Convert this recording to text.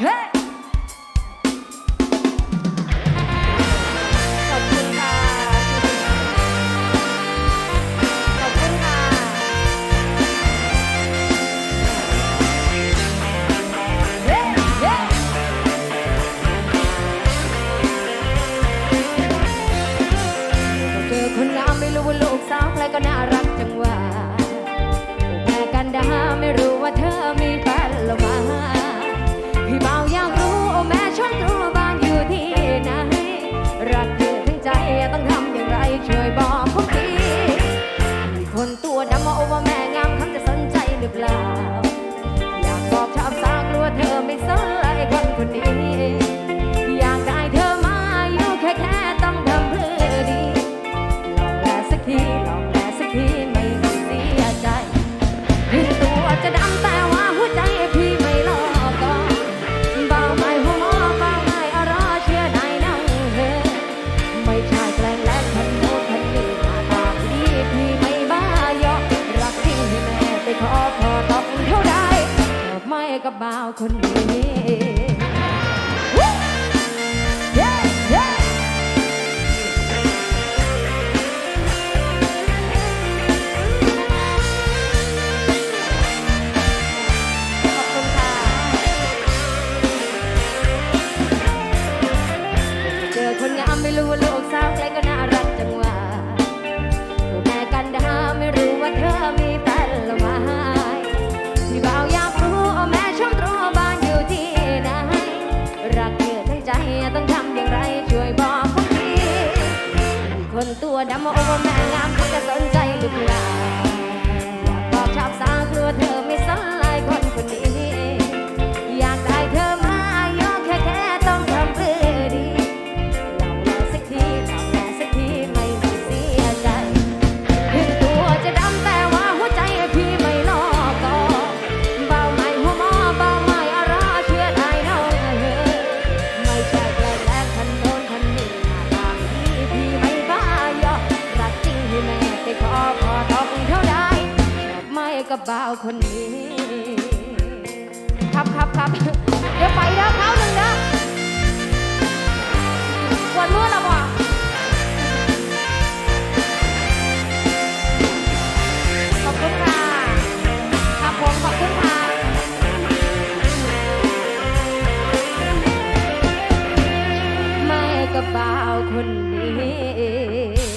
เจอคนงาไม่รู้ว่าลูกสาวใครก็น่ารักจังหวะแต่กันดาไม่รู้ว่าเธอมี he bound พอต้องเท่าใดตอบไม่กับบ่าวคนนี้คนงาไม่รู้ว่าลูกสาวใครก็น่า นตัวดำโอ้แม่งามจะสนใจหรือเปล่า กับบ่าวคนนี้ ครับครับครับเดี๋ยวไปแล้วเท้าหนึ่งนะปวดเมื่อละล่ขอบคุณค่ะ ครับผมขอบคุณค่ะไม่กับบ่าวคนนี้